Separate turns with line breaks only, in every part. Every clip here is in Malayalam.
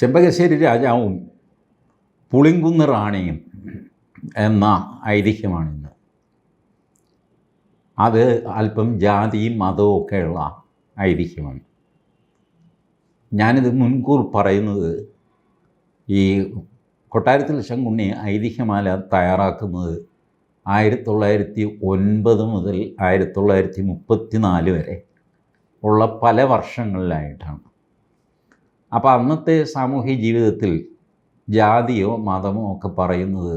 ചെമ്പകശ്ശേരി രാജാവും പുളിങ്കുന്ന് റാണിയും എന്ന ഐതിഹ്യമാണിന്ന്. അത് അല്പം ജാതിയും മതവും ഒക്കെയുള്ള ഐതിഹ്യമാണ്. ഞാനിത് മുൻകൂർ പറയുന്നത് ഈ കൊട്ടാരത്തിൽ ശങ്കുണ്ണി ഐതിഹ്യമാല തയ്യാറാക്കുന്നത് ആയിരത്തി തൊള്ളായിരത്തി ഒൻപത് മുതൽ ആയിരത്തി തൊള്ളായിരത്തി മുപ്പത്തി നാല് വരെ ഉള്ള പല വർഷങ്ങളിലായിട്ടാണ്. അപ്പോൾ അന്നത്തെ സാമൂഹ്യ ജീവിതത്തിൽ ജാതിയോ മതമോ ഒക്കെ പറയുന്നത്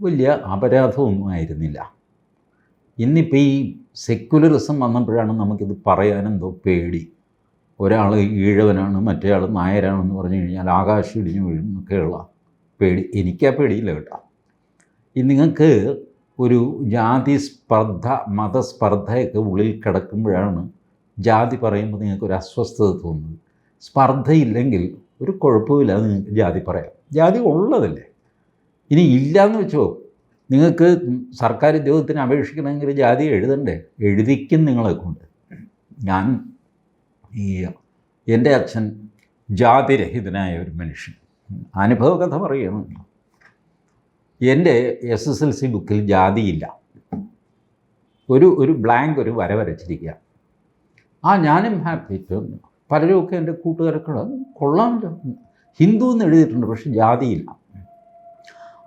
വലിയ അപരാധമൊന്നും ആയിരുന്നില്ല. ഇന്നിപ്പോൾ ഈ സെക്യുലറിസം വന്നപ്പോഴാണ് നമുക്കിത് പറയാനെന്തോ പേടി. ഒരാൾ ഈഴവനാണ് മറ്റേ ആൾ നായരാണെന്ന് പറഞ്ഞു കഴിഞ്ഞാൽ ആകാശം ഇടിഞ്ഞു വീഴും എന്നൊക്കെയുള്ള പേടി. എനിക്കാ പേടിയില്ല കേട്ടോ. നിങ്ങൾക്ക് ഒരു ജാതി സ്പർദ്ധ മതസ്പർദ്ധയൊക്കെ ഉള്ളിൽ കിടക്കുമ്പോഴാണ് ജാതി പറയുമ്പോൾ നിങ്ങൾക്കൊരു അസ്വസ്ഥത തോന്നുന്നത്. സ്പർദ്ധയില്ലെങ്കിൽ ഒരു കുഴപ്പമില്ല അത് നിങ്ങൾക്ക് ജാതി പറയാം. ജാതി ഉള്ളതല്ലേ? ഇനി ഇല്ലയെന്ന് വെച്ചോ നിങ്ങൾക്ക് സർക്കാർ ഉദ്യോഗത്തിന് അപേക്ഷിക്കണമെങ്കിൽ ജാതി എഴുതണ്ടേ? എഴുതിക്കും നിങ്ങളെ കൊണ്ട്. ഞാൻ ഈ എന്റെ അച്ഛൻ ജാതിരഹിതനായ ഒരു മനുഷ്യൻ. അനുഭവ കഥ പറയുകയാണ് എന്റെ എസ് എസ് എൽ സി ബുക്കിൽ ജാതിയില്ല. ഒരു ഒരു ബ്ലാങ്ക് ഒരു വര വരച്ചിരിക്കുക ആ ഞാനും ഹാപ്പി പലരുമൊക്കെ എന്റെ കൂട്ടുകാരൊക്കെ കൊള്ളാമല്ലോ. ഹിന്ദു എന്ന് എഴുതിയിട്ടുണ്ട് പക്ഷെ ജാതിയില്ല.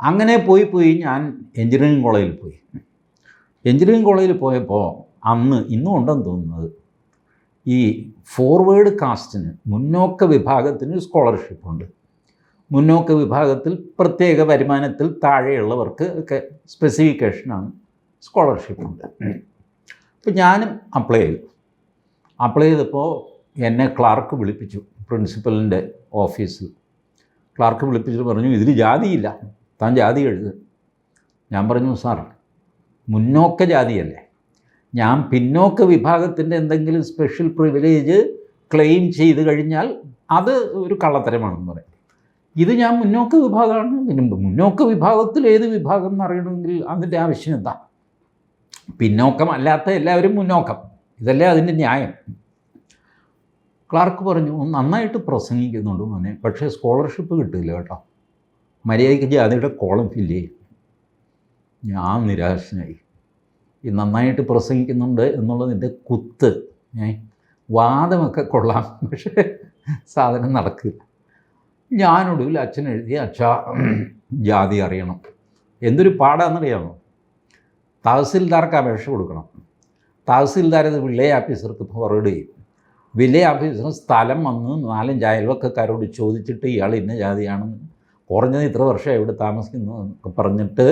അങ്ങനെ പോയി പോയി ഞാൻ എഞ്ചിനീയറിംഗ് കോളേജിൽ പോയി. എഞ്ചിനീയറിംഗ് കോളേജിൽ പോയപ്പോൾ അന്ന് ഇന്നും ഉണ്ടെന്ന് തോന്നുന്നത് ഈ ഫോർവേഡ് കാസ്റ്റിന് മുന്നോക്ക വിഭാഗത്തിന് സ്കോളർഷിപ്പുണ്ട് മുന്നോക്ക വിഭാഗത്തിൽ പ്രത്യേക വരുമാനത്തിൽ താഴെയുള്ളവർക്ക് ഒക്കെ സ്പെസിഫിക്കേഷനാണ് സ്കോളർഷിപ്പുണ്ട് അപ്പോൾ ഞാനും അപ്ലൈ ചെയ്തു. അപ്ലൈ ചെയ്തപ്പോൾ എന്നെ ക്ലാർക്ക് വിളിപ്പിച്ചു പ്രിൻസിപ്പലിന്റെ ഓഫീസിൽ. ക്ലാർക്ക് വിളിപ്പിച്ചിട്ട് പറഞ്ഞു ഇതിൽ ജാതിയില്ല താൻ ജാതി എഴുത്. ഞാൻ പറഞ്ഞു സാർ മുന്നോക്ക ജാതിയല്ലേ. ഞാൻ പിന്നോക്ക വിഭാഗത്തിന്റെ എന്തെങ്കിലും സ്പെഷ്യൽ പ്രിവിലേജ് ക്ലെയിം ചെയ്ത് കഴിഞ്ഞാൽ അത് ഒരു കള്ളത്തരമാണെന്ന് പറയും. ഇത് ഞാൻ മുന്നോക്ക വിഭാഗമാണ്. പിന്നെ മുന്നോക്ക വിഭാഗത്തിൽ ഏത് വിഭാഗം എന്ന് അറിയണമെങ്കിൽ അതിന്റെ ആവശ്യം എന്താ? പിന്നോക്കം അല്ലാത്ത എല്ലാവരും മുന്നോക്കം. ഇതല്ലേ അതിന്റെ ന്യായം. ക്ലാർക്ക് പറഞ്ഞു നന്നായിട്ട് പ്രസംഗിക്കുന്നുണ്ട് മോനെ പക്ഷേ സ്കോളർഷിപ്പ് കിട്ടില്ല കേട്ടോ. മര്യാദയ്ക്ക് ജാതിയുടെ കോളം ഫില്ല് ചെയ്യും. ഞാൻ നിരാശനായി. ഈ നന്നായിട്ട് പ്രസംഗിക്കുന്നുണ്ട് എന്നുള്ളതിന്റെ കുത്ത് ഏ വാദമൊക്കെ കൊള്ളാം പക്ഷേ സാധനം നടക്കില്ല. ഞാനൊടുവിൽ അച്ഛൻ എഴുതി അച്ഛാ ജാതി അറിയണം. എന്തൊരു പാടാണെന്നറിയാമോ തഹസിൽദാർക്ക് അപേക്ഷ കൊടുക്കണം. തഹസിൽദാർ ഇത് വില്ലേജ് ഓഫീസർക്ക് ഫോർവേഡ് ചെയ്യും. വില്ലേജ് ഓഫീസർ സ്ഥലം വന്ന് നാലഞ്ച് അയൽവക്കക്കാരോട് ചോദിച്ചിട്ട് ഇയാൾ ഇന്ന ജാതിയാണെന്ന് കുറഞ്ഞത് ഇത്ര വർഷം ഇവിടെ താമസിക്കുന്നു എന്നൊക്കെ പറഞ്ഞിട്ട്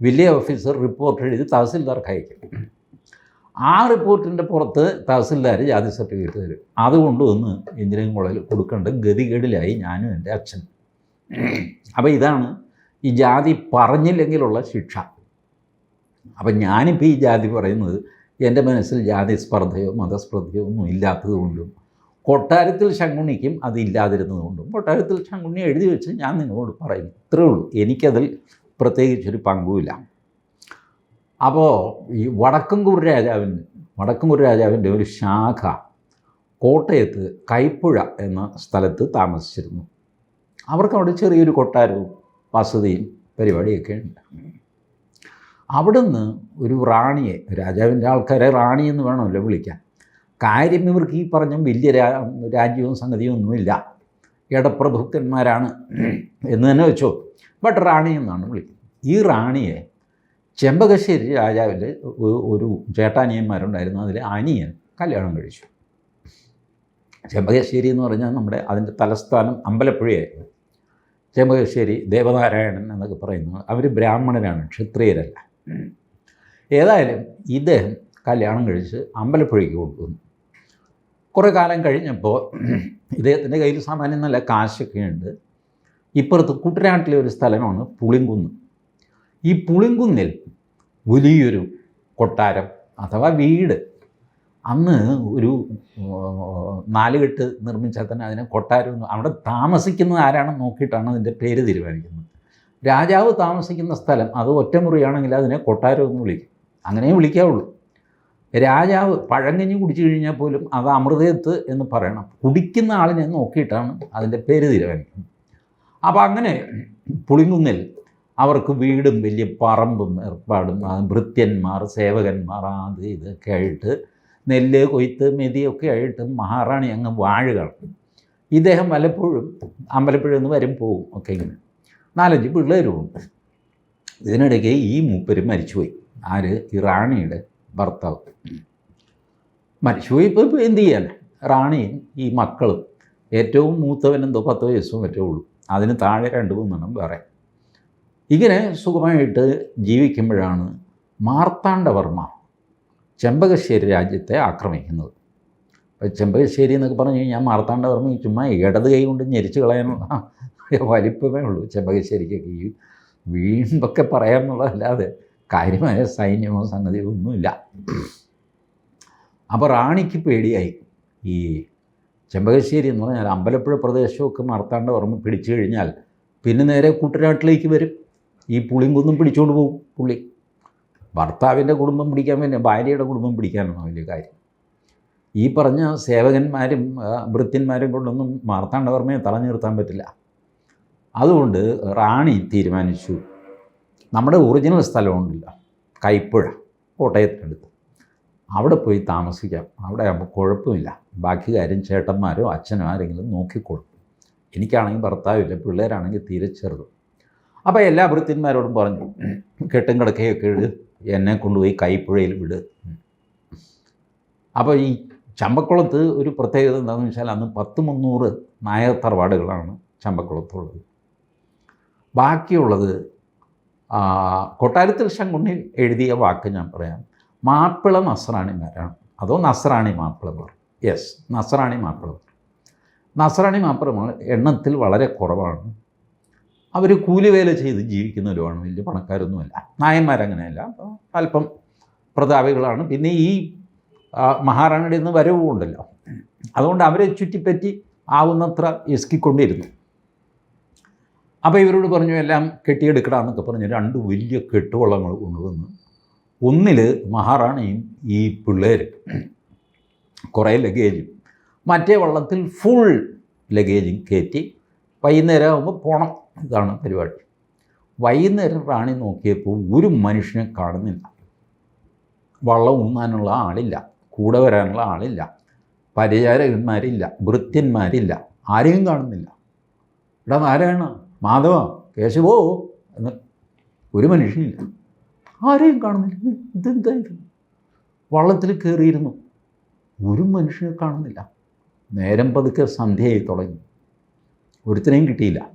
വില്ലേ ഓഫീസർ റിപ്പോർട്ട് എഴുതി തഹസിൽദാർക്ക് അയക്കും ആ റിപ്പോർട്ടിന്റെ പുറത്ത് തഹസിൽദാർ ജാതി സർട്ടിഫിക്കറ്റ് തരും. അതുകൊണ്ട് ഒന്ന് എഞ്ചിനീയറിംഗ് കോളേജിൽ കൊടുക്കേണ്ട ഗതികേടിലായി ഞാനും എന്റെ അച്ഛൻ അപ്പോൾ ഇതാണ് ഈ ജാതി പറഞ്ഞില്ലെങ്കിലുള്ള ശിക്ഷ. അപ്പം ഞാനിപ്പോൾ ഈ ജാതി പറയുന്നത് എന്റെ മനസ്സിൽ ജാതി സ്പർദ്ധയോ മതസ്പർദ്ധയോ ഒന്നും ഇല്ലാത്തത് കൊണ്ടും കൊട്ടാരത്തിൽ ശങ്കുണിക്കും അതില്ലാതിരുന്നതുകൊണ്ടും കൊട്ടാരത്തിൽ ശങ്കുണ്ണി എഴുതി വെച്ച് ഞാൻ നിങ്ങളോട് പറയും. ഇത്രേ ഉള്ളൂ. എനിക്കതിൽ പ്രത്യേകിച്ചൊരു പങ്കുമില്ല. അപ്പോൾ ഈ വടക്കൻകൂർ രാജാവിൻ വടക്കൻകൂർ രാജാവിന്റെ ഒരു ശാഖ കോട്ടയത്ത് കൈപ്പുഴ എന്ന സ്ഥലത്ത് താമസിച്ചിരുന്നു. അവർക്ക് അവിടെ ചെറിയൊരു കൊട്ടാരവും വസതിയും പരിപാടിയൊക്കെ ഉണ്ട്. അവിടുന്ന് ഒരു റാണിയെ രാജാവിന്റെ ആൾക്കാരെ റാണി എന്ന് വേണമല്ലോ വിളിക്കാൻ. കാര്യം ഇവർക്ക് ഈ പറഞ്ഞ വലിയ രാജ്യവും സംഗതിയും ഒന്നുമില്ല. ഇടപ്രഭുക്കന്മാരാണ് എന്ന് തന്നെ വെച്ചോ. ബട്ട് റാണി എന്നാണ് വിളിക്കുന്നത്. ഈ റാണിയെ ചെമ്പകശ്ശേരി രാജാവിന്റെ ഒരു ചേട്ടാനിയന്മാരുണ്ടായിരുന്നു. അതിൽ അനിയൻ കല്യാണം കഴിച്ചു. ചെമ്പകശ്ശേരി എന്ന് പറഞ്ഞാൽ നമ്മുടെ അതിന്റെ തലസ്ഥാനം അമ്പലപ്പുഴയായിരുന്നു. ചെമ്പകശ്ശേരി ദേവനാരായണൻ എന്നൊക്കെ പറയുന്നത്. അവർ ബ്രാഹ്മണരാണ് ക്ഷത്രിയരല്ല. ഏതായാലും ഇദ്ദേഹം കല്യാണം കഴിച്ച് അമ്പലപ്പുഴയ്ക്ക് കൊടുക്കുന്നു കുറേ കാലം കഴിഞ്ഞപ്പോൾ ഇദ്ദേഹത്തിന്റെ കയ്യിൽ സാമാന്യം നല്ല കാശൊക്കെ ഉണ്ട്. ഇപ്പുറത്ത് കുട്ടനാട്ടിലെ ഒരു സ്ഥലമാണ് പുളിങ്കുന്ന്. ഈ പുളിങ്കുന്നിൽ വലിയൊരു കൊട്ടാരം അഥവാ വീട്. അന്ന് ഒരു നാലുകെട്ട് നിർമ്മിച്ചാൽ തന്നെ അതിനെ കൊട്ടാരം അവിടെ താമസിക്കുന്നത് ആരാണെന്ന് നോക്കിയിട്ടാണ് അതിന്റെ പേര് തീരുമാനിക്കുന്നത്. രാജാവ് താമസിക്കുന്ന സ്ഥലം അത് ഒറ്റമുറിയാണെങ്കിൽ അതിനെ കൊട്ടാരം എന്ന് വിളിക്കും. അങ്ങനെയും വിളിക്കാവുള്ളൂ. രാജാവ് പഴങ്കഞ്ഞി കുടിച്ചു കഴിഞ്ഞാൽ പോലും അത് അമൃതയത്ത് എന്ന് പറയണം. കുടിക്കുന്ന ആളിനെ നോക്കിയിട്ടാണ് അതിന്റെ പേര് തീരുമാനിക്കുന്നത്. അപ്പോൾ അങ്ങനെ പുളിങ്കുന്നിൽ അവർക്ക് വീടും വലിയ പറമ്പും ഏർപ്പാടും. ഭൃത്യന്മാർ സേവകന്മാർ അത് ഇതൊക്കെ ആയിട്ട് നെല്ല് കൊയ്ത്ത് മെതിയൊക്കെ ആയിട്ട് മഹാറാണി അങ്ങ് വാഴുകയാണ്. ഇദ്ദേഹം വല്ലപ്പോഴും അമ്പലപ്പുഴ നിന്ന് വരും പോവും ഒക്കെ ഇങ്ങനെ. നാലഞ്ച് പിള്ളേരുമുണ്ട്. ഇതിനിടയ്ക്ക് ഈ മൂപ്പര് മരിച്ചുപോയി. ആര്? ഈ റാണിയുടെ ഭർത്താവ്. മരിച്ചുപോയി ഇപ്പോൾ ഇപ്പോൾ എന്ത് ചെയ്യാൻ റാണിയും ഈ മക്കളും ഏറ്റവും മൂത്തവൻ എന്തോ പത്ത് വയസ്സും മറ്റേ ഉള്ളൂ. അതിന് താഴെ രണ്ട് മൂന്നെണ്ണം വേറെ. ഇങ്ങനെ സുഖമായിട്ട് ജീവിക്കുമ്പോഴാണ് മാർത്താണ്ഡവർമ്മ ചെമ്പകശ്ശേരി രാജ്യത്തെ ആക്രമിക്കുന്നത്. അപ്പോൾ ചെമ്പകശ്ശേരി എന്നൊക്കെ പറഞ്ഞു കഴിഞ്ഞാൽ മാർത്താണ്ഡവർമ്മ ചുമ്മാ ഇടത് കൈ കൊണ്ട് ഞെരിച്ച് കളയാനുള്ള വലിപ്പമേ ഉള്ളൂ. ചെമ്പകശ്ശേരിക്കൊക്കെ ഈ വീണ്ടൊക്കെ പറയാമെന്നുള്ളതല്ലാതെ കാര്യമായ സൈന്യമോ സംഗതിയോ ഒന്നുമില്ല. അപ്പോൾ റാണിക്ക് പേടിയായി. ഈ ചെമ്പകശ്ശേരി എന്ന് പറഞ്ഞാൽ അമ്പലപ്പുഴ പ്രദേശമൊക്കെ മറത്താണ്ട് ഓർമ്മ പിടിച്ചു കഴിഞ്ഞാൽ പിന്നെ നേരെ കുട്ടനാട്ടിലേക്ക് വരും. ഈ പുളിങ്കുന്നും പിടിച്ചുകൊണ്ട് പോകും പുള്ളി. ഭർത്താവിന്റെ കുടുംബം പിടിക്കാൻ വേണ്ടി ഭാര്യയുടെ കുടുംബം പിടിക്കാനാണ് വലിയ കാര്യം. ഈ പറഞ്ഞ സേവകന്മാരും വൃത്തിന്മാരും കൊണ്ടൊന്നും മാർത്താണ്ഡവർമ്മയെ തളഞ്ഞു നിർത്താൻ പറ്റില്ല. അതുകൊണ്ട് റാണി തീരുമാനിച്ചു. നമ്മുടെ ഒറിജിനൽ സ്ഥലമുണ്ടല്ല കൈപ്പുഴ കോട്ടയത്തിനടുത്ത്. അവിടെ പോയി താമസിക്കാം. അവിടെ ആകുമ്പോൾ കുഴപ്പമില്ല. ബാക്കി കാര്യം ചേട്ടന്മാരോ അച്ഛനോ ആരെങ്കിലും നോക്കിക്കോളും എനിക്കാണെങ്കിൽ ഭർത്താവില്ല പിള്ളേരാണെങ്കിൽ തീരെ ചെറുത്. അപ്പോൾ എല്ലാ ഭൃത്യന്മാരോടും പറഞ്ഞു കെട്ടും കിടക്കയൊക്കെ ഇട് എന്നെ കൊണ്ടുപോയി കൈപ്പുഴയിൽ വിട്. അപ്പോൾ ഈ ചമ്പക്കുളത്ത് ഒരു പ്രത്യേകത എന്താണെന്ന് വെച്ചാൽ അന്ന് പത്ത് മുന്നൂറ് നായർ തറവാടുകളാണ് ചമ്പക്കുളത്തുള്ളത്. ബാക്കിയുള്ളത് കൊട്ടാരത്തിൽ ശങ്കുണ്ണിൻ എഴുതിയ വാക്ക് ഞാൻ പറയാം. മാപ്പിള നസ്രാണിമാരാണ് അതോ നസ്രാണി മാപ്പിളമാർ. യെസ് നസ്രാണി മാപ്പിളമാർ. നസ്രാണി മാപ്പിളമാർ എണ്ണത്തിൽ വളരെ കുറവാണ്. അവർ കൂലിവേല ചെയ്ത് ജീവിക്കുന്നവരുമാണ്. വലിയ പണക്കാരൊന്നുമല്ല. നായന്മാരങ്ങനെയല്ല. അല്പം പ്രതാപികളാണ്. പിന്നെ ഈ മഹാറാണിയുടെ നിന്ന് വരവുമുണ്ടല്ലോ അതുകൊണ്ട് അവരെ ചുറ്റിപ്പറ്റി ആവുന്നത്ര ഇസ്കിക്കൊണ്ടിരുന്നു അപ്പോൾ ഇവരോട് പറഞ്ഞു എല്ലാം കെട്ടിയെടുക്കണമെന്നൊക്കെ പറഞ്ഞ് രണ്ട് വലിയ കെട്ടുവള്ളങ്ങൾ കൊണ്ടുവന്ന് ഒന്നിൽ മഹാറാണിയും ഈ പിള്ളേർ കുറേ ലഗേജും മറ്റേ വള്ളത്തിൽ ഫുൾ ലഗേജും കയറ്റി വൈകുന്നേരം ആകുമ്പോൾ പോണം ഇതാണ് പരിപാടി. വൈകുന്നേരം റാണി നോക്കിയപ്പോൾ ഒരു മനുഷ്യനെ കാണുന്നില്ല. വള്ളം ഊന്നാനുള്ള ആളില്ല കൂടെ വരാനുള്ള ആളില്ല പരിചാരകന്മാരില്ല വൃത്യന്മാരില്ല ആരെയും കാണുന്നില്ല. എടാ നാരായണ മാധവ കേശവോ എന്ന് ഒരു മനുഷ്യനില്ല. ആരെയും കാണുന്നില്ല. ഇതെന്തായിരുന്നു? വള്ളത്തിൽ കയറിയിരുന്നു ഒരു മനുഷ്യനെ കാണുന്നില്ല. നേരം പതുക്കെ സന്ധ്യയായി തുടങ്ങി. ഒരുത്തനെയും കിട്ടിയില്ല.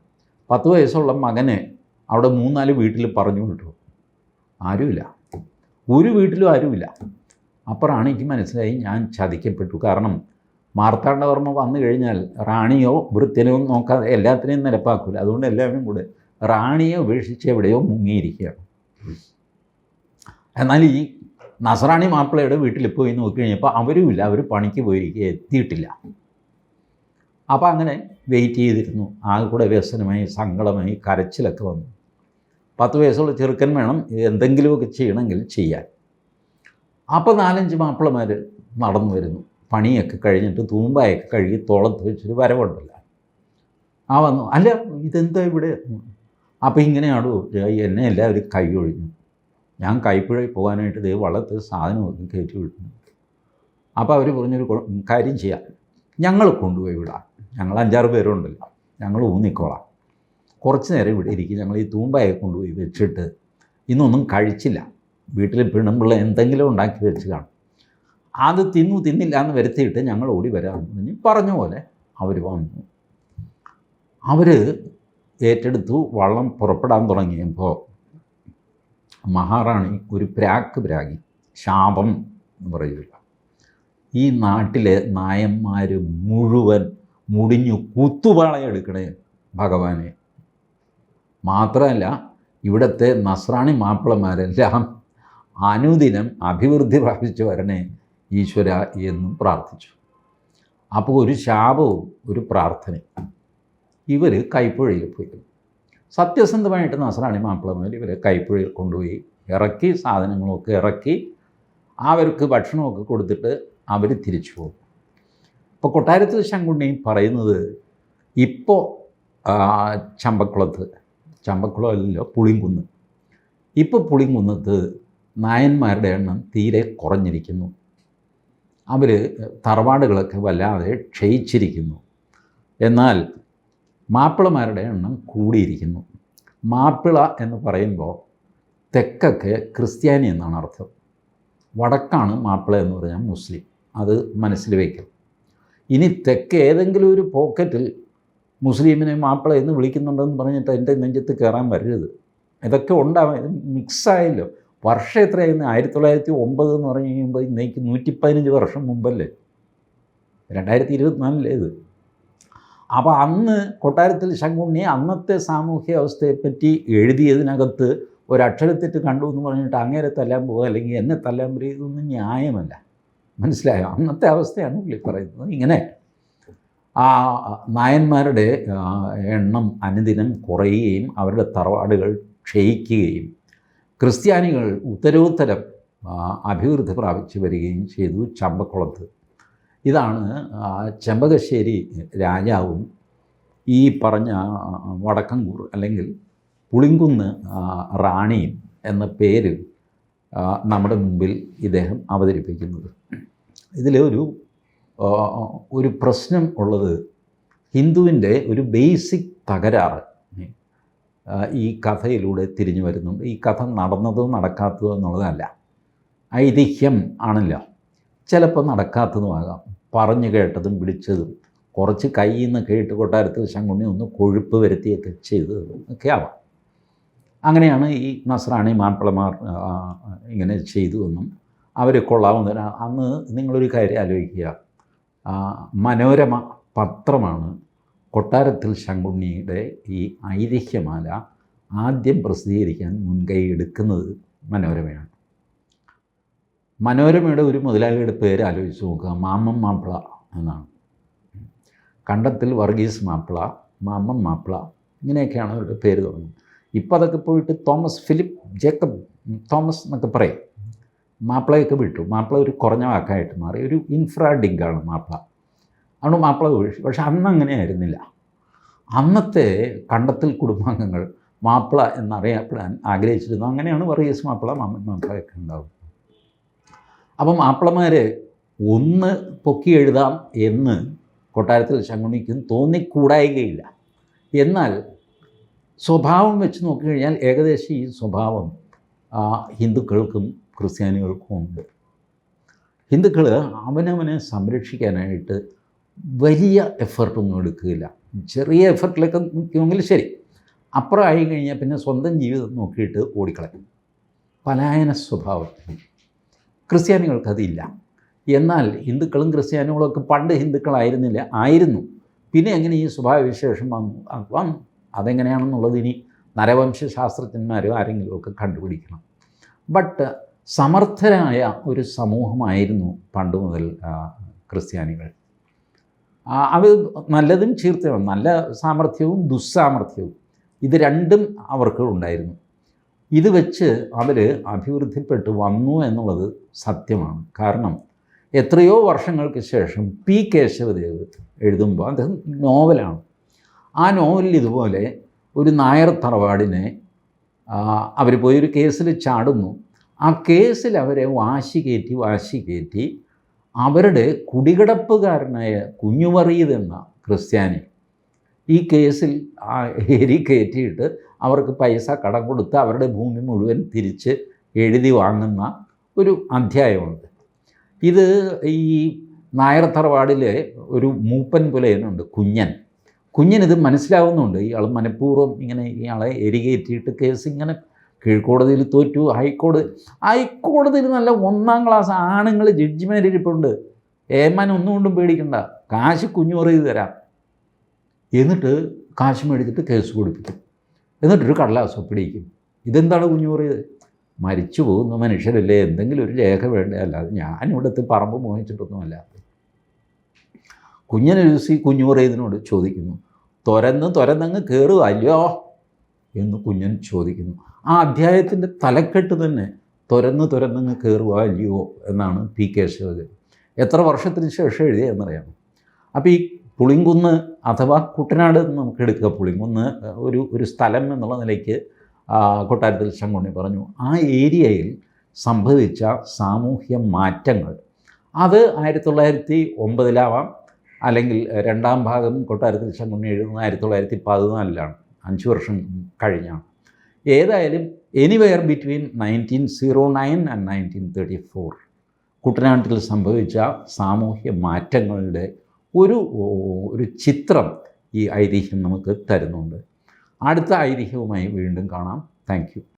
പത്ത് വയസ്സുള്ള മകനെ അവിടെ മൂന്നാൽ വീട്ടിൽ പറഞ്ഞു വിട്ടു. ആരുമില്ല. ഒരു വീട്ടിലും ആരുമില്ല. അപ്പോഴാണ് എനിക്ക് മനസ്സിലായി ഞാൻ ചതിക്കപ്പെട്ടു. കാരണം മാർത്താണ്ഡവർമ്മ വന്നു കഴിഞ്ഞാൽ റാണിയോ വൃത്തിനോ നോക്കാതെ എല്ലാത്തിനെയും നിരപ്പാക്കില്ല അതുകൊണ്ട് എല്ലാവരും കൂടെ റാണിയെ ഉപേക്ഷിച്ച് എവിടെയോ മുങ്ങിയിരിക്കുകയാണ്. എന്നാൽ ഈ നസറാണി മാപ്പിളയുടെ വീട്ടിൽ പോയി നോക്കി കഴിഞ്ഞപ്പോൾ അവരുമില്ല അവർ പണിക്ക് പോയിരിക്കുക എത്തിയിട്ടില്ല. അപ്പോൾ അങ്ങനെ വെയിറ്റ് ചെയ്തിരുന്നു. ആകെ കൂടെ വ്യസനമായി സങ്കടമായി കരച്ചിലൊക്കെ വന്നു. പത്ത് വയസ്സുള്ള ചെറുക്കൻ വേണം എന്തെങ്കിലുമൊക്കെ ചെയ്യണമെങ്കിൽ ചെയ്യാൻ. അപ്പോൾ നാലഞ്ച് മാപ്പിളമാർ നടന്നു വരുന്നു. പണിയൊക്കെ കഴിഞ്ഞിട്ട് തൂമ്പായൊക്കെ കഴുകി തോളത്ത് വെച്ചൊരു വരവുണ്ടല്ലോ. ആ വന്നു. അല്ല ഇതെന്താ ഇവിടെ? അപ്പോൾ ഇങ്ങനെയാണോ എന്നെ എല്ലാവരും കൈ ഒഴിഞ്ഞു. ഞാൻ കൈപ്പുഴയിൽ പോകാനായിട്ട് ദൈവം വള്ളത്ത് സാധനം കയറ്റി വിടുന്നു അപ്പോൾ അവർ പറഞ്ഞൊരു കാര്യം ചെയ്യാം. ഞങ്ങൾ കൊണ്ടുപോയി വിടാം. ഞങ്ങൾ അഞ്ചാറ് പേരുണ്ടല്ലോ. ഞങ്ങൾ ഊന്നിക്കോളാം. കുറച്ച് നേരം ഇവിടെ ഇരിക്കും. ഞങ്ങൾ ഈ തൂമ്പായെ കൊണ്ടുപോയി വെച്ചിട്ട് ഇന്നൊന്നും കഴിച്ചില്ല. വീട്ടിൽ പിണമ്പിള്ള എന്തെങ്കിലും ഉണ്ടാക്കി വെച്ച് കാണും. അത് തിന്നു തിന്നില്ല എന്ന് വരുത്തിയിട്ട് ഞങ്ങൾ ഓടി വരാമെന്ന് പറഞ്ഞ്. പറഞ്ഞ പോലെ അവർ വന്നു. അവർ ഏറ്റെടുത്തു വള്ളം പുറപ്പെടാൻ തുടങ്ങിയപ്പോൾ മഹാറാണി ഒരു പ്രാക്ക് പ്രാഗി ശാപം എന്ന് പറയില്ല ഈ നാട്ടിലെ നായന്മാർ മുഴുവൻ മുടിഞ്ഞു കുത്തുപാളയെടുക്കണേ ഭഗവാനെ. മാത്രമല്ല ഇവിടുത്തെ നസ്രാണി മാപ്പിളമാരെല്ലാം അനുദിനം അഭിവൃദ്ധി പ്രാപിച്ചു വരണേ ഈശ്വര എന്നും പ്രാർത്ഥിച്ചു. അപ്പോൾ ഒരു ശാപവും ഒരു പ്രാർത്ഥനയും. ഇവർ കൈപ്പുഴയിൽ പോയി. സത്യസന്ധമായിട്ട് നസറാണി മാപ്പിളമാർ ഇവരെ കൈപ്പുഴയിൽ കൊണ്ടുപോയി ഇറക്കി സാധനങ്ങളൊക്കെ ഇറക്കി അവർക്ക് ഭക്ഷണമൊക്കെ കൊടുത്തിട്ട് അവർ തിരിച്ചു പോകും. ഇപ്പോൾ കൊട്ടാരത്തിൽ ശങ്കുണ്ണി പറയുന്നത് ഇപ്പോൾ ചമ്പക്കുളത്ത് ചമ്പക്കുളമല്ലോ പുളിങ്കുന്ന്. ഇപ്പോൾ പുളിങ്കുന്നത്ത് നായന്മാരുടെ എണ്ണം തീരെ കുറഞ്ഞിരിക്കുന്നു. അവർ തറവാടുകളൊക്കെ വല്ലാതെ ക്ഷയിച്ചിരിക്കുന്നു. എന്നാൽ മാപ്പിളമാരുടെ എണ്ണം കൂടിയിരിക്കുന്നു. മാപ്പിള എന്ന് പറയുമ്പോൾ തെക്കൊക്കെ ക്രിസ്ത്യാനി എന്നാണ് അർത്ഥം. വടക്കാണ് മാപ്പിള എന്ന് പറഞ്ഞാൽ മുസ്ലിം. അത് മനസ്സിൽ വയ്ക്കും. ഇനി തെക്ക് ഏതെങ്കിലും ഒരു പോക്കറ്റിൽ മുസ്ലിമിനെ മാപ്പിള എന്ന് വിളിക്കുന്നുണ്ടെന്ന് പറഞ്ഞിട്ട് എന്റെ നെഞ്ചത്ത് കയറാൻ വരരുത്. ഇതൊക്കെ ഉണ്ടാവാം. മിക്സായല്ലോ വർഷം എത്രയായിരുന്നു? ആയിരത്തി തൊള്ളായിരത്തി ഒമ്പത് എന്ന് പറഞ്ഞു കഴിയുമ്പോൾ ഇന്നേക്ക് നൂറ്റി പതിനഞ്ച് വർഷം മുമ്പല്ലേ? രണ്ടായിരത്തി ഇരുപത്തിനാലിലേ ഇത്? അപ്പോൾ അന്ന് കൊട്ടാരത്തിൽ ശങ്കുണ്ണി അന്നത്തെ സാമൂഹ്യ അവസ്ഥയെപ്പറ്റി എഴുതിയതിനകത്ത് ഒരക്ഷരത്തെറ്റ് കണ്ടു എന്ന് പറഞ്ഞിട്ട് അങ്ങേരെ തല്ലാൻ പോകുക അല്ലെങ്കിൽ എന്നെ തല്ലാൻ പറയുന്നതൊന്നും ന്യായമല്ല. മനസ്സിലായോ? അന്നത്തെ അവസ്ഥയാണ് പുള്ളി പറയുന്നത്. ഇങ്ങനെ ആ നായന്മാരുടെ എണ്ണം അനുദിനം കുറയുകയും അവരുടെ തറവാടുകൾ ക്ഷയിക്കുകയും ക്രിസ്ത്യാനികൾ ഉത്തരോത്തരം അഭിവൃദ്ധി പ്രാപിച്ചു വരികയും ചെയ്തു ചമ്പക്കുളത്ത്. ഇതാണ് ചെമ്പകശ്ശേരി രാജാവും ഈ പറഞ്ഞ വടക്കങ്കൂർ അല്ലെങ്കിൽ പുളിങ്കുന്ന് റാണിയും എന്ന പേര് നമ്മുടെ മുമ്പിൽ ഇദ്ദേഹം അവതരിപ്പിക്കുന്നത്. ഇതിലൊരു ഒരു ഒരു പ്രശ്നം ഉള്ളത് ഹിന്ദുവിന്റെ ഒരു ബേസിക് തകരാറ്. ഈ കഥയിലൂടെ തിരിഞ്ഞു വരുന്നുണ്ട്. ഈ കഥ നടന്നതോ നടക്കാത്തതോ എന്നുള്ളതല്ല. ഐതിഹ്യം ആണല്ലോ. ചിലപ്പോൾ നടക്കാത്തതുമാകാം പറഞ്ഞു കേട്ടതും വിളിച്ചതും കുറച്ച് കയ്യിൽ നിന്ന് കേട്ട് കൊട്ടാരത്തിൽ ശങ്കുണ്ണി ഒന്ന് കൊഴുപ്പ് വരുത്തിയൊക്കെ ചെയ്തതും ഒക്കെ ആവാം. അങ്ങനെയാണ് ഈ നസ്രാണി മാപ്പിളമാർ ഇങ്ങനെ ചെയ്തു എന്നും അവർ കൊള്ളാവുന്ന അന്ന് നിങ്ങളൊരു കാര്യം ആലോചിക്കുക. മനോരമ പത്രമാണ് കൊട്ടാരത്തിൽ ശങ്കുണ്ണിയുടെ ഈ ഐതിഹ്യമാല ആദ്യം പ്രസിദ്ധീകരിക്കാൻ മുൻകൈ എടുക്കുന്നത് മനോരമയാണ്. മനോരമയുടെ ഒരു മുതലാളിയുടെ പേര് ആലോചിച്ച് നോക്കുക. മാമം മാപ്പിള എന്നാണ്. കണ്ടത്തിൽ വർഗീസ് മാപ്പിള മാമം മാപ്പിള ഇങ്ങനെയൊക്കെയാണ് അവരുടെ പേര് തുടങ്ങുന്നത്. ഇപ്പോൾ അതൊക്കെ പോയിട്ട് തോമസ് ഫിലിപ്പ് ജേക്കബ് തോമസ് എന്നൊക്കെ പറയും. മാപ്പിളയൊക്കെ വിട്ടു. മാപ്പിള ഒരു കുറഞ്ഞ വാക്കായിട്ട് മാറി. ഒരു ഇൻഫ്രാ മാപ്പിള. അതുകൊണ്ട് മാപ്പിള ഉപേക്ഷിച്ചു പക്ഷെ അന്ന് അങ്ങനെ ആയിരുന്നില്ല. അന്നത്തെ കണ്ടത്തിൽ കുടുംബാംഗങ്ങൾ മാപ്പിള എന്നറിയപ്പെടാൻ ആഗ്രഹിച്ചിരുന്നു. അങ്ങനെയാണ് വർഗീസ് മാപ്പിള മാമൻ മാപ്പിളയൊക്കെ ഉണ്ടാവും അപ്പം മാപ്പിളമാർ ഒന്ന് പൊക്കി എഴുതാം എന്ന് കൊട്ടാരത്തിൽ ശങ്കുണിക്കും തോന്നിക്കൂടായികയില്ല. എന്നാൽ സ്വഭാവം വെച്ച് നോക്കിക്കഴിഞ്ഞാൽ ഏകദേശം ഈ സ്വഭാവം ഹിന്ദുക്കൾക്കും ക്രിസ്ത്യാനികൾക്കും ഉണ്ട്. ഹിന്ദുക്കൾ അവനവനെ സംരക്ഷിക്കാനായിട്ട് വലിയ എഫേർട്ടൊന്നും എടുക്കുകയില്ല. ചെറിയ എഫേർട്ടിലൊക്കെ നിൽക്കുമെങ്കിൽ ശരി. അപ്പുറം ആയി കഴിഞ്ഞാൽ പിന്നെ സ്വന്തം ജീവിതം നോക്കിയിട്ട് ഓടിക്കളയും. പലായന സ്വഭാവത്തിൽ. ക്രിസ്ത്യാനികൾക്കതില്ല. എന്നാൽ ഹിന്ദുക്കളും ക്രിസ്ത്യാനികളും ഒക്കെ പണ്ട് ഹിന്ദുക്കളായിരുന്നില്ല ആയിരുന്നു. പിന്നെ എങ്ങനെ ഈ സ്വഭാവവിശേഷം വന്നു? വന്നു. അതെങ്ങനെയാണെന്നുള്ളത് ഇനി നരവംശ ആരെങ്കിലും ആരെങ്കിലുമൊക്കെ കണ്ടുപിടിക്കണം. ബട്ട് സമർത്ഥരായ ഒരു സമൂഹമായിരുന്നു പണ്ട് മുതൽ ക്രിസ്ത്യാനികൾ. അത് നല്ലതും ചീർത്തയും നല്ല സാമർഥ്യവും ദുസ്സാമർഥ്യവും. ഇത് രണ്ടും അവർക്ക് ഉണ്ടായിരുന്നു. ഇത് വെച്ച് അവർ അഭിവൃദ്ധിപ്പെട്ട് വന്നു എന്നുള്ളത് സത്യമാണ്. കാരണം എത്രയോ വർഷങ്ങൾക്ക് ശേഷം പി കേശവദേവ് എഴുതുമ്പോൾ അദ്ദേഹം നോവലാണ്. ആ നോവലിൽ ഇതുപോലെ ഒരു നായർ തറവാടിനെ അവർ പോയി ഒരു കേസിൽ ചാടുന്നു. ആ കേസിൽ അവരെ വാശി കയറ്റി വാശി കയറ്റി അവരുടെ കുടികിടപ്പുകാരനായ കുഞ്ഞുമറിയത് എന്ന ക്രിസ്ത്യാനി ഈ കേസിൽ എരി കയറ്റിയിട്ട് അവർക്ക് പൈസ കടം കൊടുത്ത് അവരുടെ ഭൂമി മുഴുവൻ തിരിച്ച് എഴുതി വാങ്ങുന്ന ഒരു അധ്യായമുണ്ട്. ഇത് ഈ നായർ തറവാടിലെ ഒരു മൂപ്പൻ പുലയനുണ്ട് കുഞ്ഞൻ. കുഞ്ഞിനിത് മനസ്സിലാവുന്നുണ്ട്. ഇയാൾ മനഃപൂർവം ഇങ്ങനെ ഇയാളെ എരികേറ്റിയിട്ട് കേസ് ഇങ്ങനെ കീഴ്ക്കോടതിയിൽ തോറ്റു. ഹൈക്കോടതി ഹൈക്കോടതിയിൽ നല്ല ഒന്നാം ക്ലാസ് ആണുങ്ങൾ ജഡ്ജിമാർ ഇരിപ്പുണ്ട്. ഏമാൻ ഒന്നും കൊണ്ടും പേടിക്കണ്ട. കാശ് കുഞ്ഞു പറയത് തരാം. എന്നിട്ട് കാശ് മേടിച്ചിട്ട് കേസ് കൊടുപ്പിക്കും. എന്നിട്ടൊരു കടലാസ് ഒപ്പിടിക്കും ഇതെന്താണ് കുഞ്ഞു പറയത്? മരിച്ചു പോകുന്ന മനുഷ്യരല്ലേ? എന്തെങ്കിലും ഒരു രേഖ വേണ്ട? അല്ലാതെ ഞാനിവിടുത്തെ പറമ്പ് മോഹിച്ചിട്ടൊന്നുമല്ല. കുഞ്ഞിനെ ലൂസി കുഞ്ഞു പറയുന്നതിനോട് ചോദിക്കുന്നു. തുരന്ന് തുരന്നങ്ങ് കയറുക അല്ലയോ എന്ന് കുഞ്ഞൻ ചോദിക്കുന്നു. ആ അധ്യായത്തിന്റെ തലക്കെട്ട് തന്നെ തുരന്ന് തുരന്നങ്ങ് കയറുക അല്ലയോ എന്നാണ് പി കെ എത്ര വർഷത്തിന് ശേഷം എഴുതിയെന്നറിയാം അപ്പോൾ ഈ പുളിങ്കുന്ന് അഥവാ കുട്ടനാട് എന്ന് നമുക്ക് എടുക്കുക പുളിങ്കുന്ന് ഒരു ഒരു സ്ഥലം എന്നുള്ള നിലയ്ക്ക് കൊട്ടാരത്തിൽ ശങ്കുണ്ണി പറഞ്ഞു ആ ഏരിയയിൽ സംഭവിച്ച സാമൂഹ്യ മാറ്റങ്ങൾ അത് ആയിരത്തി തൊള്ളായിരത്തി ഒമ്പതിലാവാം അല്ലെങ്കിൽ രണ്ടാം ഭാഗം കൊട്ടാരത്തിൽ ശങ്കുണ്ണി എഴുതുന്നത് ആയിരത്തി തൊള്ളായിരത്തി പതിനാലിലാണ് അഞ്ച് വർഷം കഴിഞ്ഞാണ്. ഏതായാലും anywhere between nineteen zero nine and nineteen thirty four കുട്ടനാട്ടിൽ സംഭവിച്ച സാമൂഹ്യ മാറ്റങ്ങളുടെ ഒരു ഒരു ചിത്രം ഈ ഐതിഹ്യം നമുക്ക് തരുന്നുണ്ട്. അടുത്ത ഐതിഹ്യവുമായി വീണ്ടും കാണാം. താങ്ക്